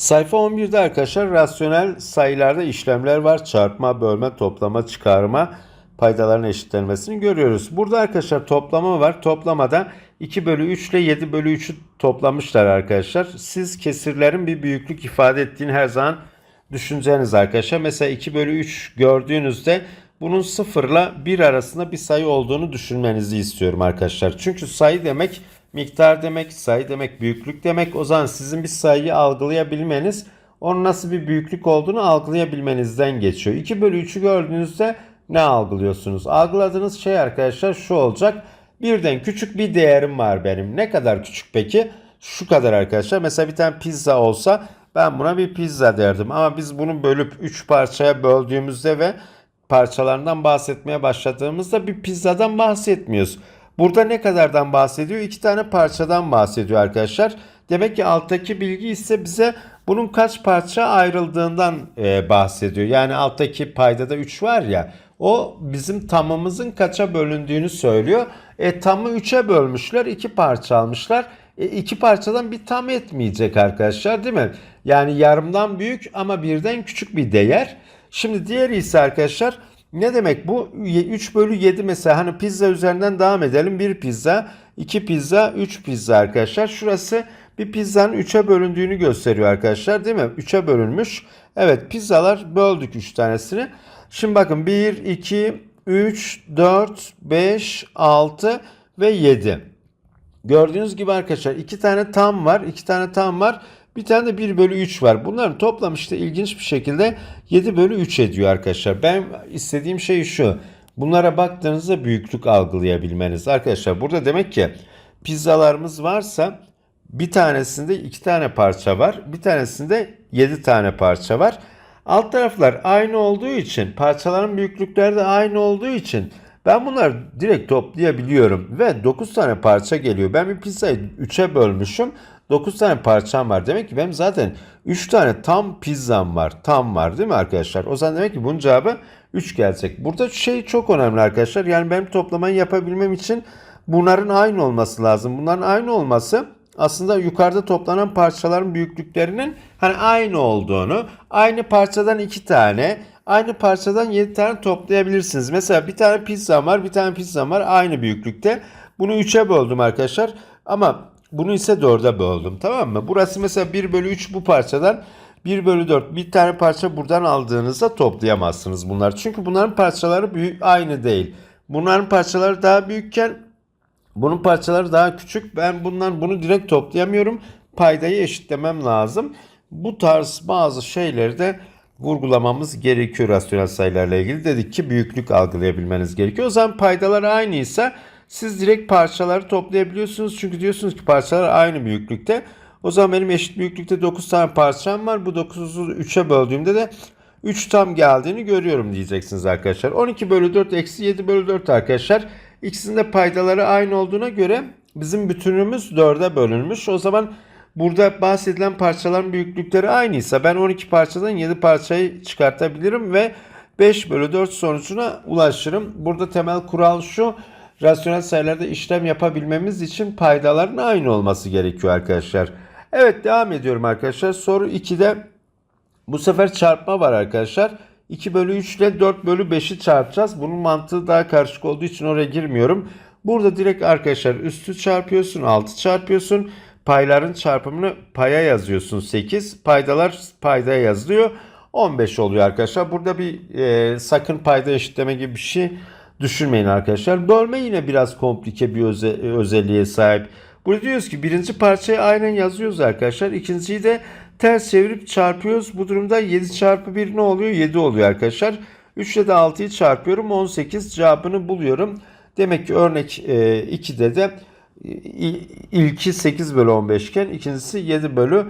Sayfa 11'de arkadaşlar rasyonel sayılarda işlemler var. Çarpma, bölme, toplama, çıkarma, paydaların eşitlenmesini görüyoruz. Burada arkadaşlar toplama var. Toplamada 2 bölü 3 ile 7 bölü 3'ü toplamışlar arkadaşlar. Siz kesirlerin bir büyüklük ifade ettiğini her zaman düşüneceğiniz arkadaşlar. Mesela 2 bölü 3 gördüğünüzde bunun 0 ile 1 arasında bir sayı olduğunu düşünmenizi istiyorum arkadaşlar. Çünkü sayı demek miktar demek, sayı demek büyüklük demek. O zaman sizin bir sayıyı algılayabilmeniz onun nasıl bir büyüklük olduğunu algılayabilmenizden geçiyor. 2 bölü 3'ü gördüğünüzde ne algılıyorsunuz? Algıladığınız şey arkadaşlar şu olacak. Birden küçük bir değerim var benim. Ne kadar küçük peki? Şu kadar arkadaşlar. Mesela bir tane pizza olsa ben buna bir pizza derdim. Ama biz bunu bölüp 3 parçaya böldüğümüzde ve parçalarından bahsetmeye başladığımızda bir pizzadan bahsetmiyoruz. Burada ne kadardan bahsediyor? İki tane parçadan bahsediyor arkadaşlar. Demek ki alttaki bilgi ise bize bunun kaç parça ayrıldığından e, bahsediyor. Yani alttaki paydada 3 var ya o bizim tamımızın kaça bölündüğünü söylüyor. E tamı 3'e bölmüşler, 2 parça almışlar. E, iki parçadan bir tam etmeyecek arkadaşlar değil mi? Yani yarımdan büyük ama birden küçük bir değer. Şimdi diğeri ise arkadaşlar ne demek bu? 3 bölü 7 mesela hani pizza üzerinden devam edelim. 1 pizza, 2 pizza, 3 pizza arkadaşlar. Şurası bir pizzanın 3'e bölündüğünü gösteriyor arkadaşlar değil mi? 3'e bölünmüş. Evet pizzalar böldük 3 tanesini. Şimdi bakın 1, 2, 3, 4, 5, 6 ve 7. Gördüğünüz gibi arkadaşlar iki tane tam var. iki tane tam var. Bir tane de 1 bölü 3 var. Bunların toplam işte ilginç bir şekilde 7 bölü 3 ediyor arkadaşlar. Ben istediğim şey şu. Bunlara baktığınızda büyüklük algılayabilmeniz. Arkadaşlar burada demek ki pizzalarımız varsa bir tanesinde 2 tane parça var. Bir tanesinde 7 tane parça var. Alt taraflar aynı olduğu için parçaların büyüklükleri de aynı olduğu için ben bunları direkt toplayabiliyorum ve 9 tane parça geliyor. Ben bir pizzayı 3'e bölmüşüm. 9 tane parçam var. Demek ki benim zaten 3 tane tam pizzam var. Tam var değil mi arkadaşlar? O zaman demek ki bunun cevabı 3 gelecek. Burada şey çok önemli arkadaşlar. Yani benim toplamayı yapabilmem için bunların aynı olması lazım. Bunların aynı olması aslında yukarıda toplanan parçaların büyüklüklerinin hani aynı olduğunu, aynı parçadan iki tane, aynı parçadan 7 tane toplayabilirsiniz. Mesela bir tane pizza var, bir tane pizza var aynı büyüklükte. Bunu 3'e böldüm arkadaşlar. Ama bunu ise 4'e böldüm tamam mı? Burası mesela 1 bölü 3 bu parçadan 1 bölü 4 bir tane parça buradan aldığınızda toplayamazsınız bunlar. Çünkü bunların parçaları büyük aynı değil. Bunların parçaları daha büyükken bunun parçaları daha küçük. Ben bundan bunu direkt toplayamıyorum. Paydayı eşitlemem lazım. Bu tarz bazı şeyleri de vurgulamamız gerekiyor rasyonel sayılarla ilgili. Dedik ki büyüklük algılayabilmeniz gerekiyor. O zaman paydalar aynıysa siz direkt parçaları toplayabiliyorsunuz. Çünkü diyorsunuz ki parçalar aynı büyüklükte. O zaman benim eşit büyüklükte 9 tane parçam var. Bu 9'u 3'e böldüğümde de 3 tam geldiğini görüyorum diyeceksiniz arkadaşlar. 12 bölü 4 eksi 7 bölü 4 arkadaşlar. İkisinde paydaları aynı olduğuna göre bizim bütünümüz 4'e bölünmüş. O zaman burada bahsedilen parçaların büyüklükleri aynıysa ben 12 parçadan 7 parçayı çıkartabilirim ve 5 bölü 4 sonucuna ulaşırım. Burada temel kural şu. Rasyonel sayılarda işlem yapabilmemiz için paydaların aynı olması gerekiyor arkadaşlar. Evet devam ediyorum arkadaşlar. Soru 2'de bu sefer çarpma var arkadaşlar. 2 bölü 3 ile 4 bölü 5'i çarpacağız. Bunun mantığı daha karışık olduğu için oraya girmiyorum. Burada direkt arkadaşlar üstü çarpıyorsun, altı çarpıyorsun. Payların çarpımını paya yazıyorsun 8. Paydalar paydaya yazılıyor. 15 oluyor arkadaşlar. Burada bir e, sakın payda eşitleme gibi bir şey düşünmeyin arkadaşlar. Bölme yine biraz komplike bir öze, özelliğe sahip. Burada diyoruz ki birinci parçayı aynen yazıyoruz arkadaşlar. İkinciyi de ters çevirip çarpıyoruz. Bu durumda 7 çarpı 1 ne oluyor? 7 oluyor arkadaşlar. 3 ile de 6'yı çarpıyorum. 18 cevabını buluyorum. Demek ki örnek 2'de de ilki 8 bölü 15 iken ikincisi 7 bölü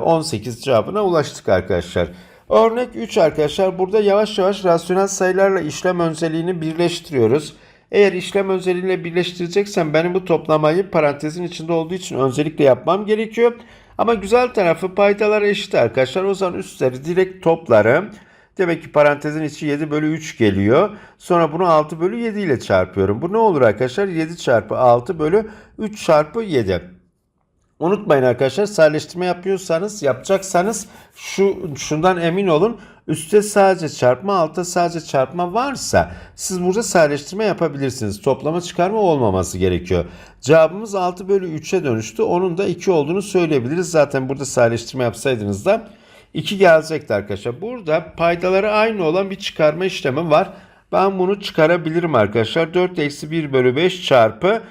18 cevabına ulaştık arkadaşlar. Örnek 3 arkadaşlar burada yavaş yavaş rasyonel sayılarla işlem özelliğini birleştiriyoruz. Eğer işlem özelliğiyle birleştireceksem benim bu toplamayı parantezin içinde olduğu için öncelikle yapmam gerekiyor. Ama güzel tarafı paydalar eşit arkadaşlar. O zaman üstleri direkt toplarım. Demek ki parantezin içi 7 bölü 3 geliyor. Sonra bunu 6 bölü 7 ile çarpıyorum. Bu ne olur arkadaşlar? 7 çarpı 6 bölü 3 çarpı 7. Unutmayın arkadaşlar sadeleştirme yapıyorsanız yapacaksanız şu şundan emin olun. Üste sadece çarpma altta sadece çarpma varsa siz burada sadeleştirme yapabilirsiniz. Toplama çıkarma olmaması gerekiyor. Cevabımız 6 bölü 3'e dönüştü. Onun da 2 olduğunu söyleyebiliriz. Zaten burada sadeleştirme yapsaydınız da 2 gelecekti arkadaşlar. Burada paydaları aynı olan bir çıkarma işlemi var. Ben bunu çıkarabilirim arkadaşlar. 4 eksi 1 bölü 5 çarpı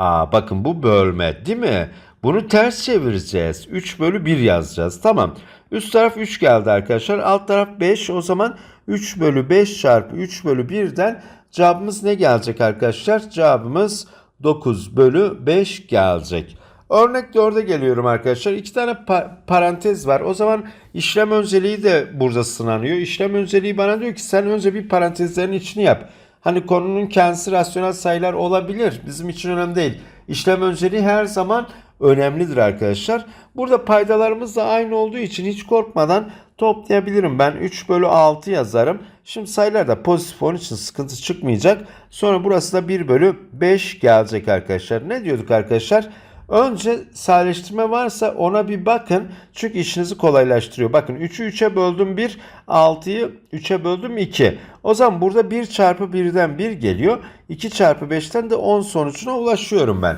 Aa bakın bu bölme değil mi? Bunu ters çevireceğiz. 3 bölü 1 yazacağız. Tamam. Üst taraf 3 geldi arkadaşlar. Alt taraf 5. O zaman 3 bölü 5 çarpı 3 bölü 1'den cevabımız ne gelecek arkadaşlar? Cevabımız 9 bölü 5 gelecek. Örnek 4'e geliyorum arkadaşlar. İki tane pa- parantez var. O zaman işlem önceliği de burada sınanıyor. İşlem önceliği bana diyor ki sen önce bir parantezlerin içini yap. Hani konunun kendisi rasyonel sayılar olabilir. Bizim için önemli değil. İşlem önceliği her zaman önemlidir arkadaşlar. Burada paydalarımız da aynı olduğu için hiç korkmadan toplayabilirim. Ben 3 bölü 6 yazarım. Şimdi sayılar da pozitif onun için sıkıntı çıkmayacak. Sonra burası da 1 bölü 5 gelecek arkadaşlar. Ne diyorduk arkadaşlar? Önce sadeleştirme varsa ona bir bakın. Çünkü işinizi kolaylaştırıyor. Bakın 3'ü 3'e böldüm 1, 6'yı 3'e böldüm 2. O zaman burada 1 çarpı 1'den 1 geliyor. 2 çarpı 5'ten de 10 sonucuna ulaşıyorum ben.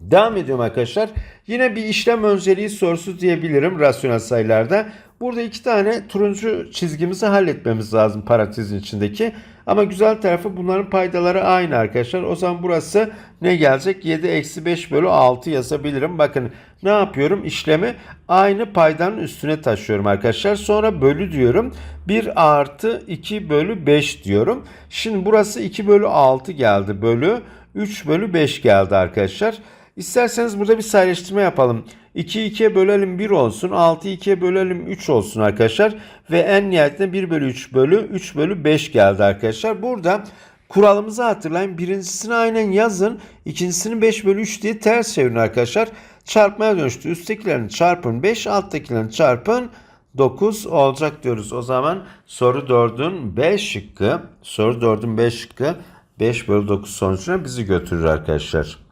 Devam ediyorum arkadaşlar. Yine bir işlem önceliği sorusu diyebilirim rasyonel sayılarda. Burada iki tane turuncu çizgimizi halletmemiz lazım parantezin içindeki. Ama güzel tarafı bunların paydaları aynı arkadaşlar. O zaman burası ne gelecek? 7 eksi 5 bölü 6 yazabilirim. Bakın ne yapıyorum? İşlemi aynı paydanın üstüne taşıyorum arkadaşlar. Sonra bölü diyorum. 1 artı 2 bölü 5 diyorum. Şimdi burası 2 bölü 6 geldi. Bölü 3 bölü 5 geldi arkadaşlar. İsterseniz burada bir sadeleştirme yapalım. 2'yi 2'ye bölelim 1 olsun. 6'yı 2'ye bölelim 3 olsun arkadaşlar. Ve en nihayetinde 1 bölü 3 bölü 3 bölü 5 geldi arkadaşlar. Burada kuralımızı hatırlayın. Birincisini aynen yazın. İkincisini 5 bölü 3 diye ters çevirin arkadaşlar. Çarpmaya dönüştü. Üsttekilerini çarpın 5, alttakilerini çarpın 9 olacak diyoruz. O zaman soru 4'ün 5 şıkkı, soru 4'ün 5 şıkkı 5 bölü 9 sonucuna bizi götürür arkadaşlar.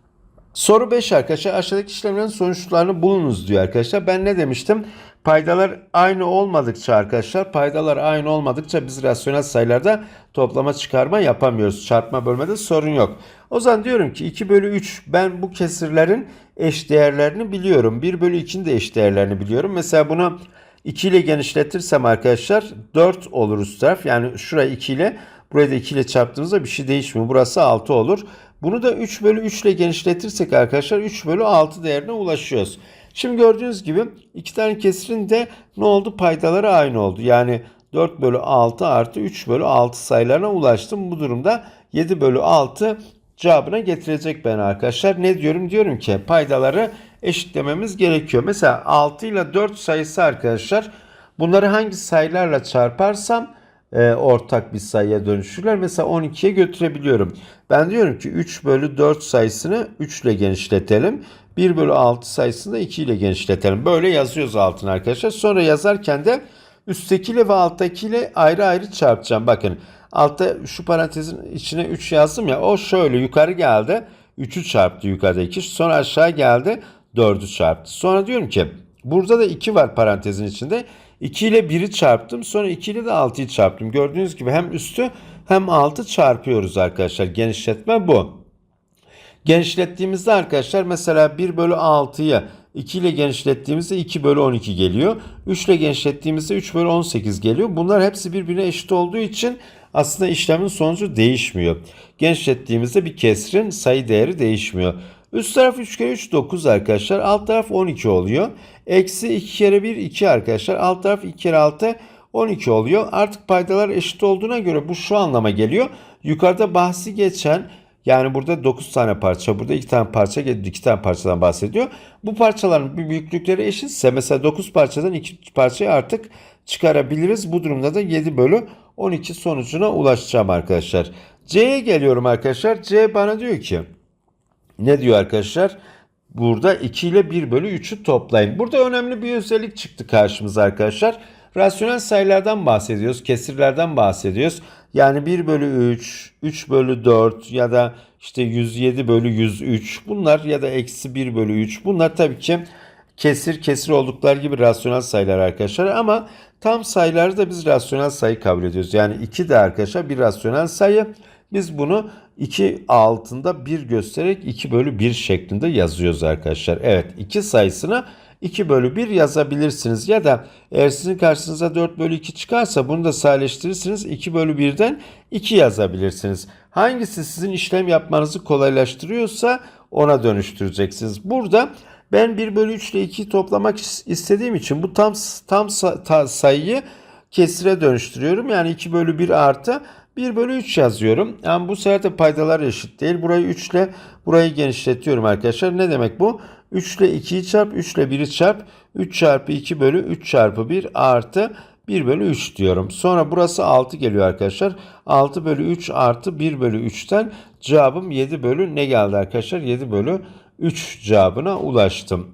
Soru 5 arkadaşlar aşağıdaki işlemlerin sonuçlarını bulunuz diyor arkadaşlar. Ben ne demiştim? Paydalar aynı olmadıkça arkadaşlar paydalar aynı olmadıkça biz rasyonel sayılarda toplama çıkarma yapamıyoruz. Çarpma bölmede sorun yok. O zaman diyorum ki 2 bölü 3 ben bu kesirlerin eş değerlerini biliyorum. 1 bölü 2'nin de eş değerlerini biliyorum. Mesela bunu 2 ile genişletirsem arkadaşlar 4 olur üst taraf. Yani şurayı 2 ile burayı da 2 ile çarptığımızda bir şey değişmiyor. Burası 6 olur. Bunu da 3 bölü 3 ile genişletirsek arkadaşlar 3 bölü 6 değerine ulaşıyoruz. Şimdi gördüğünüz gibi iki tane kesirin de ne oldu? Paydaları aynı oldu. Yani 4 bölü 6 artı 3 bölü 6 sayılarına ulaştım. Bu durumda 7 bölü 6 cevabına getirecek ben arkadaşlar. Ne diyorum? Diyorum ki paydaları eşitlememiz gerekiyor. Mesela 6 ile 4 sayısı arkadaşlar bunları hangi sayılarla çarparsam e, ortak bir sayıya dönüşürler. Mesela 12'ye götürebiliyorum. Ben diyorum ki 3 bölü 4 sayısını 3 ile genişletelim. 1 bölü 6 sayısını da 2 ile genişletelim. Böyle yazıyoruz altına arkadaşlar. Sonra yazarken de üsttekiyle ve alttakiyle ayrı ayrı çarpacağım. Bakın altta şu parantezin içine 3 yazdım ya o şöyle yukarı geldi. 3'ü çarptı yukarıda 2. Sonra aşağı geldi 4'ü çarptı. Sonra diyorum ki burada da 2 var parantezin içinde. 2 ile 1'i çarptım. Sonra 2 ile de 6'yı çarptım. Gördüğünüz gibi hem üstü hem altı çarpıyoruz arkadaşlar. Genişletme bu. Genişlettiğimizde arkadaşlar mesela 1 bölü 6'yı 2 ile genişlettiğimizde 2 bölü 12 geliyor. 3 ile genişlettiğimizde 3 bölü 18 geliyor. Bunlar hepsi birbirine eşit olduğu için aslında işlemin sonucu değişmiyor. Genişlettiğimizde bir kesrin sayı değeri değişmiyor. Üst taraf 3 kere 3 9 arkadaşlar. Alt taraf 12 oluyor. Eksi 2 kere 1 2 arkadaşlar. Alt taraf 2 kere 6 12 oluyor. Artık paydalar eşit olduğuna göre bu şu anlama geliyor. Yukarıda bahsi geçen yani burada 9 tane parça, burada 2 tane parça, 2 tane parçadan bahsediyor. Bu parçaların büyüklükleri eşitse mesela 9 parçadan 2 parçayı artık çıkarabiliriz. Bu durumda da 7 bölü 12 sonucuna ulaşacağım arkadaşlar. C'ye geliyorum arkadaşlar. C bana diyor ki ne diyor arkadaşlar? Burada 2 ile 1 bölü 3'ü toplayın. Burada önemli bir özellik çıktı karşımıza arkadaşlar. Rasyonel sayılardan bahsediyoruz. Kesirlerden bahsediyoruz. Yani 1 bölü 3, 3 bölü 4 ya da işte 107 bölü 103 bunlar ya da eksi 1 bölü 3 bunlar tabii ki kesir kesir oldukları gibi rasyonel sayılar arkadaşlar ama tam sayıları da biz rasyonel sayı kabul ediyoruz. Yani 2 de arkadaşlar bir rasyonel sayı. Biz bunu 2 altında 1 göstererek 2 bölü 1 şeklinde yazıyoruz arkadaşlar. Evet 2 sayısına 2 bölü 1 yazabilirsiniz. Ya da eğer sizin karşınıza 4 bölü 2 çıkarsa bunu da sadeleştirirsiniz. 2 bölü 1'den 2 yazabilirsiniz. Hangisi sizin işlem yapmanızı kolaylaştırıyorsa ona dönüştüreceksiniz. Burada ben 1 bölü 3 ile 2'yi toplamak istediğim için bu tam tam sayıyı kesire dönüştürüyorum. Yani 2 bölü 1 artı 1 bölü 3 yazıyorum. Yani bu sefer de paydalar eşit değil. Burayı 3 ile burayı genişletiyorum arkadaşlar. Ne demek bu? 3 ile 2'yi çarp, 3 ile 1'i çarp. 3 çarpı 2 bölü 3 çarpı 1 artı 1 bölü 3 diyorum. Sonra burası 6 geliyor arkadaşlar. 6 bölü 3 artı 1 bölü 3'ten cevabım 7 bölü ne geldi arkadaşlar? 7 bölü 3 cevabına ulaştım.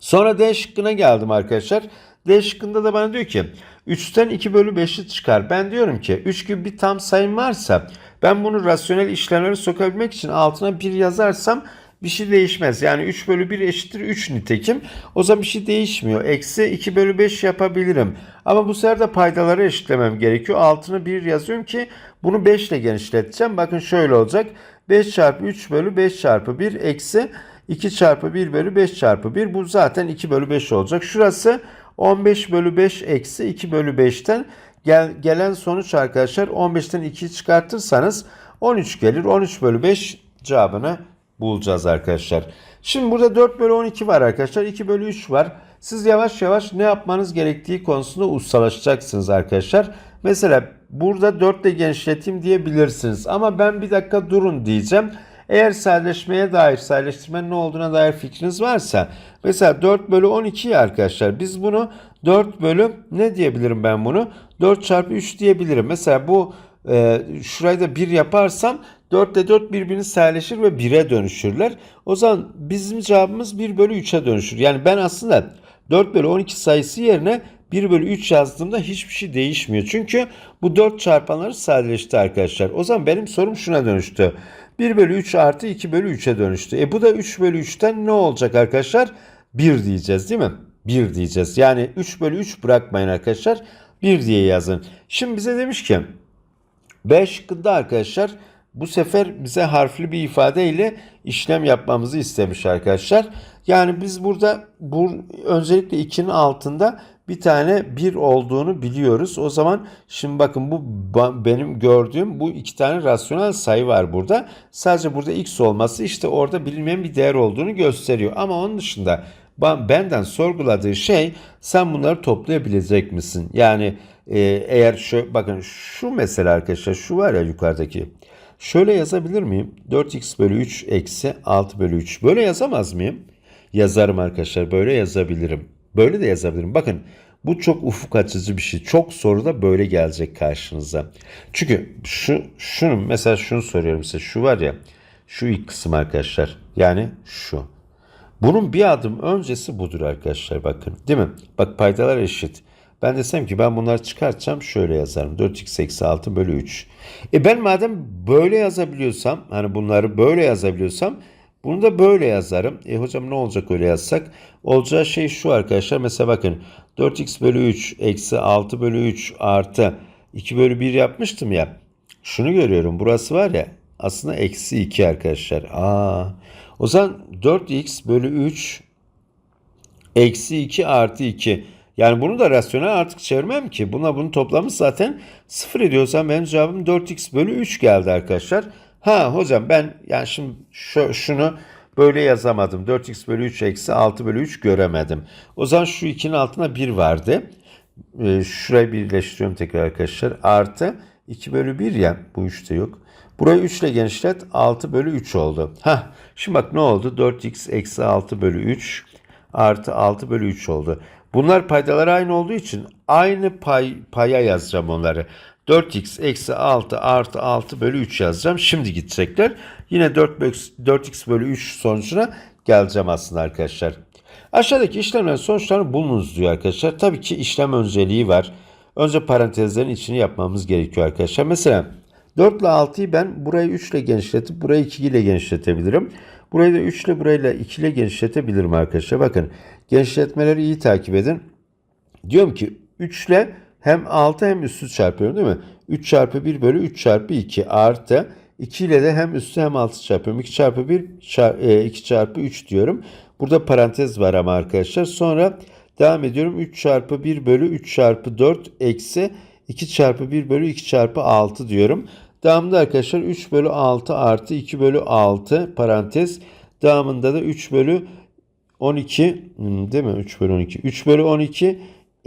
Sonra D şıkkına geldim arkadaşlar. D şıkkında da bana diyor ki 3'ten 2 bölü 5'i çıkar. Ben diyorum ki 3 gibi bir tam sayım varsa ben bunu rasyonel işlemlere sokabilmek için altına 1 yazarsam bir şey değişmez. Yani 3 bölü 1 eşittir 3 nitekim. O zaman bir şey değişmiyor. Eksi 2 bölü 5 yapabilirim. Ama bu sefer de paydaları eşitlemem gerekiyor. Altını 1 yazıyorum ki bunu 5 ile genişleteceğim. Bakın şöyle olacak. 5 çarpı 3 bölü 5 çarpı 1 eksi 2 çarpı 1 bölü 5 çarpı 1. Bu zaten 2 bölü 5 olacak. Şurası 15 bölü 5 eksi 2 bölü 5'ten gel, gelen sonuç arkadaşlar 15'ten 2'yi çıkartırsanız 13 gelir. 13 bölü 5 cevabını bulacağız arkadaşlar. Şimdi burada 4 bölü 12 var arkadaşlar. 2 bölü 3 var. Siz yavaş yavaş ne yapmanız gerektiği konusunda ustalaşacaksınız arkadaşlar. Mesela burada 4 ile genişleteyim diyebilirsiniz. Ama ben bir dakika durun diyeceğim. Eğer sadeleşmeye dair, sadeleştirmenin ne olduğuna dair fikriniz varsa mesela 4 bölü 12 arkadaşlar biz bunu 4 bölü ne diyebilirim ben bunu? 4 çarpı 3 diyebilirim. Mesela bu e, şurayı da 1 yaparsam 4 ile 4 birbirini sadeleşir ve 1'e dönüşürler. O zaman bizim cevabımız 1 bölü 3'e dönüşür. Yani ben aslında 4 bölü 12 sayısı yerine 1 bölü 3 yazdığımda hiçbir şey değişmiyor. Çünkü bu 4 çarpanları sadeleşti arkadaşlar. O zaman benim sorum şuna dönüştü. 1 bölü 3 artı 2 bölü 3'e dönüştü. E bu da 3 bölü 3'ten ne olacak arkadaşlar? 1 diyeceğiz değil mi? 1 diyeceğiz. Yani 3 bölü 3 bırakmayın arkadaşlar. 1 diye yazın. Şimdi bize demiş ki B şıkkında arkadaşlar bu sefer bize harfli bir ifadeyle işlem yapmamızı istemiş arkadaşlar. Yani biz burada bu öncelikle 2'nin altında bir tane 1 olduğunu biliyoruz. O zaman şimdi bakın bu benim gördüğüm bu iki tane rasyonel sayı var burada. Sadece burada x olması işte orada bilinmeyen bir değer olduğunu gösteriyor. Ama onun dışında benden sorguladığı şey sen bunları toplayabilecek misin? Yani e, eğer şu bakın şu mesela arkadaşlar şu var ya yukarıdaki. Şöyle yazabilir miyim? 4x bölü 3 eksi 6 bölü 3. Böyle yazamaz mıyım? Yazarım arkadaşlar. Böyle yazabilirim. Böyle de yazabilirim. Bakın bu çok ufuk açıcı bir şey. Çok soru da böyle gelecek karşınıza. Çünkü şu şunu mesela şunu soruyorum size. Şu var ya. Şu ilk kısım arkadaşlar. Yani şu. Bunun bir adım öncesi budur arkadaşlar bakın. Değil mi? Bak paydalar eşit. Ben desem ki ben bunları çıkartacağım şöyle yazarım. 4x eksi 6 bölü 3. E ben madem böyle yazabiliyorsam hani bunları böyle yazabiliyorsam bunu da böyle yazarım. E hocam ne olacak öyle yazsak? Olacağı şey şu arkadaşlar. Mesela bakın 4x bölü 3 eksi 6 bölü 3 artı 2 bölü 1 yapmıştım ya. Şunu görüyorum. Burası var ya aslında eksi 2 arkadaşlar. Aa, o zaman 4x bölü 3 eksi 2 artı 2. Yani bunu da rasyonel artık çevirmem ki. Buna bunun toplamı zaten 0 ediyorsam benim cevabım 4x bölü 3 geldi arkadaşlar. Ha hocam ben yani şimdi şu, şunu böyle yazamadım. 4x bölü 3 eksi 6 bölü 3 göremedim. O zaman şu 2'nin altına 1 vardı. Ee, şurayı birleştiriyorum tekrar arkadaşlar. Artı 2 bölü 1 ya bu 3 de yok. Burayı 3 ile genişlet 6 bölü 3 oldu. Ha şimdi bak ne oldu? 4x eksi 6 bölü 3 artı 6 bölü 3 oldu. Bunlar paydaları aynı olduğu için aynı pay, paya yazacağım onları. 4x eksi 6 artı 6 bölü 3 yazacağım. Şimdi gidecekler. Yine 4, 4x bölü 3 sonucuna geleceğim aslında arkadaşlar. Aşağıdaki işlemlerin sonuçlarını bulunuz diyor arkadaşlar. Tabii ki işlem önceliği var. Önce parantezlerin içini yapmamız gerekiyor arkadaşlar. Mesela 4 ile 6'yı ben burayı 3 ile genişletip burayı 2 ile genişletebilirim. Burayı da 3 ile burayla 2 ile genişletebilirim arkadaşlar. Bakın genişletmeleri iyi takip edin. Diyorum ki 3 ile hem 6 hem üstü çarpıyorum değil mi? 3 çarpı 1 bölü 3 çarpı 2 artı 2 ile de hem üstü hem altı çarpıyorum. 2 çarpı 1 çar- 2 çarpı 3 diyorum. Burada parantez var ama arkadaşlar. Sonra devam ediyorum. 3 çarpı 1 bölü 3 çarpı 4 eksi 2 çarpı 1 bölü 2 çarpı 6 diyorum. Devamında arkadaşlar 3 bölü 6 artı 2 bölü 6 parantez. Devamında da 3 bölü 12 hmm, değil mi? 3 bölü 12. 3 bölü 12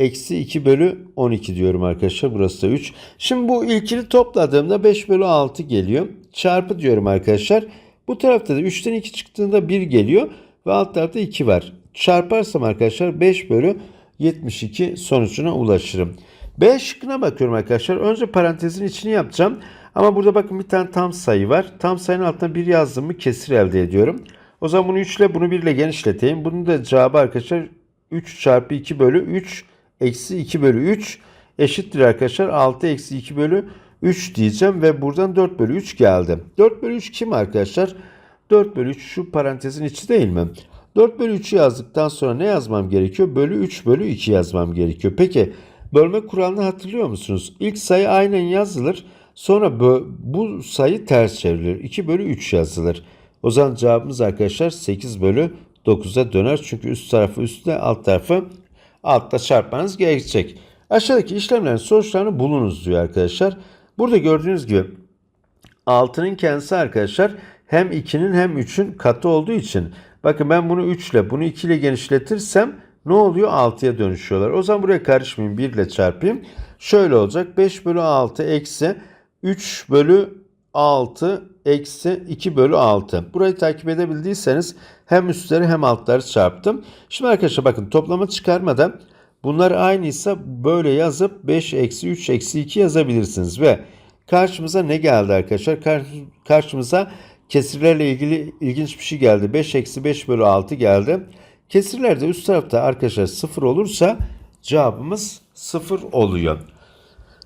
eksi 2 bölü 12 diyorum arkadaşlar. Burası da 3. Şimdi bu ilkini topladığımda 5 bölü 6 geliyor. Çarpı diyorum arkadaşlar. Bu tarafta da 3'ten 2 çıktığında 1 geliyor. Ve alt tarafta 2 var. Çarparsam arkadaşlar 5 bölü 72 sonucuna ulaşırım. B şıkkına bakıyorum arkadaşlar. Önce parantezin içini yapacağım. Ama burada bakın bir tane tam sayı var. Tam sayının altına 1 yazdım mı kesir elde ediyorum. O zaman bunu 3 ile bunu 1 ile genişleteyim. Bunun da cevabı arkadaşlar 3 çarpı 2 bölü 3 eksi 2 bölü 3 eşittir arkadaşlar 6 eksi 2 bölü 3 diyeceğim ve buradan 4 bölü 3 geldi. 4 bölü 3 kim arkadaşlar? 4 bölü 3 şu parantezin içi değil mi? 4 bölü 3'ü yazdıktan sonra ne yazmam gerekiyor? Bölü 3 bölü 2 yazmam gerekiyor. Peki bölme kuralını hatırlıyor musunuz? İlk sayı aynen yazılır. Sonra bu sayı ters çevrilir. 2 bölü 3 yazılır. O zaman cevabımız arkadaşlar 8 bölü 9'a döner. Çünkü üst tarafı üstte alt tarafı altta çarpmanız gerekecek. Aşağıdaki işlemlerin sonuçlarını bulunuz diyor arkadaşlar. Burada gördüğünüz gibi 6'nın kendisi arkadaşlar hem 2'nin hem 3'ün katı olduğu için bakın ben bunu 3 ile bunu 2 ile genişletirsem ne oluyor? 6'ya dönüşüyorlar. O zaman buraya karışmayayım 1 ile çarpayım. Şöyle olacak 5 bölü 6 eksi 3 bölü 6 eksi 2 bölü 6. Burayı takip edebildiyseniz hem üstleri hem altları çarptım. Şimdi arkadaşlar bakın toplama çıkarmadan bunlar aynıysa böyle yazıp 5 eksi 3 eksi 2 yazabilirsiniz. Ve karşımıza ne geldi arkadaşlar? Kar- Karşımıza kesirlerle ilgili ilginç bir şey geldi. 5 eksi 5 bölü 6 geldi. Kesirlerde üst tarafta arkadaşlar 0 olursa cevabımız 0 oluyor.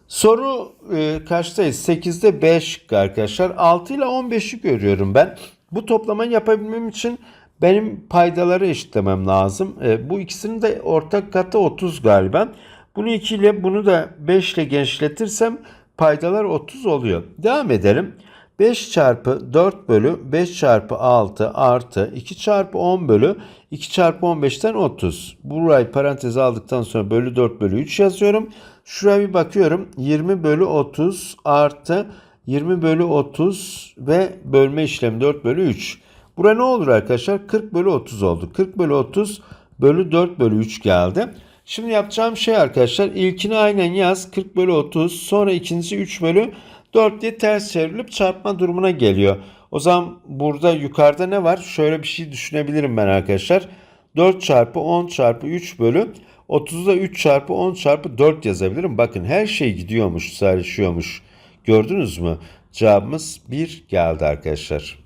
Soru e, kaçtayız? 8'de 5 arkadaşlar. 6 ile 15'i görüyorum ben. Bu toplamayı yapabilmem için benim paydaları eşitlemem lazım. E, bu ikisinin de ortak katı 30 galiba. Bunu 2 ile bunu da 5 ile genişletirsem paydalar 30 oluyor. Devam edelim. 5 çarpı 4 bölü 5 çarpı 6 artı 2 çarpı 10 bölü 2 çarpı 15'ten 30. Burayı paranteze aldıktan sonra bölü 4 bölü 3 yazıyorum. Şuraya bir bakıyorum. 20 bölü 30 artı 20 bölü 30 ve bölme işlemi 4 bölü 3. Bura ne olur arkadaşlar? 40 bölü 30 oldu. 40 bölü 30 bölü 4 bölü 3 geldi. Şimdi yapacağım şey arkadaşlar ilkini aynen yaz 40 bölü 30 sonra ikincisi 3 bölü 4 diye ters çevrilip çarpma durumuna geliyor. O zaman burada yukarıda ne var? Şöyle bir şey düşünebilirim ben arkadaşlar. 4 çarpı 10 çarpı 3 bölü 30'da 3 çarpı 10 çarpı 4 yazabilirim. Bakın her şey gidiyormuş, sarışıyormuş. Gördünüz mü? Cevabımız 1 geldi arkadaşlar.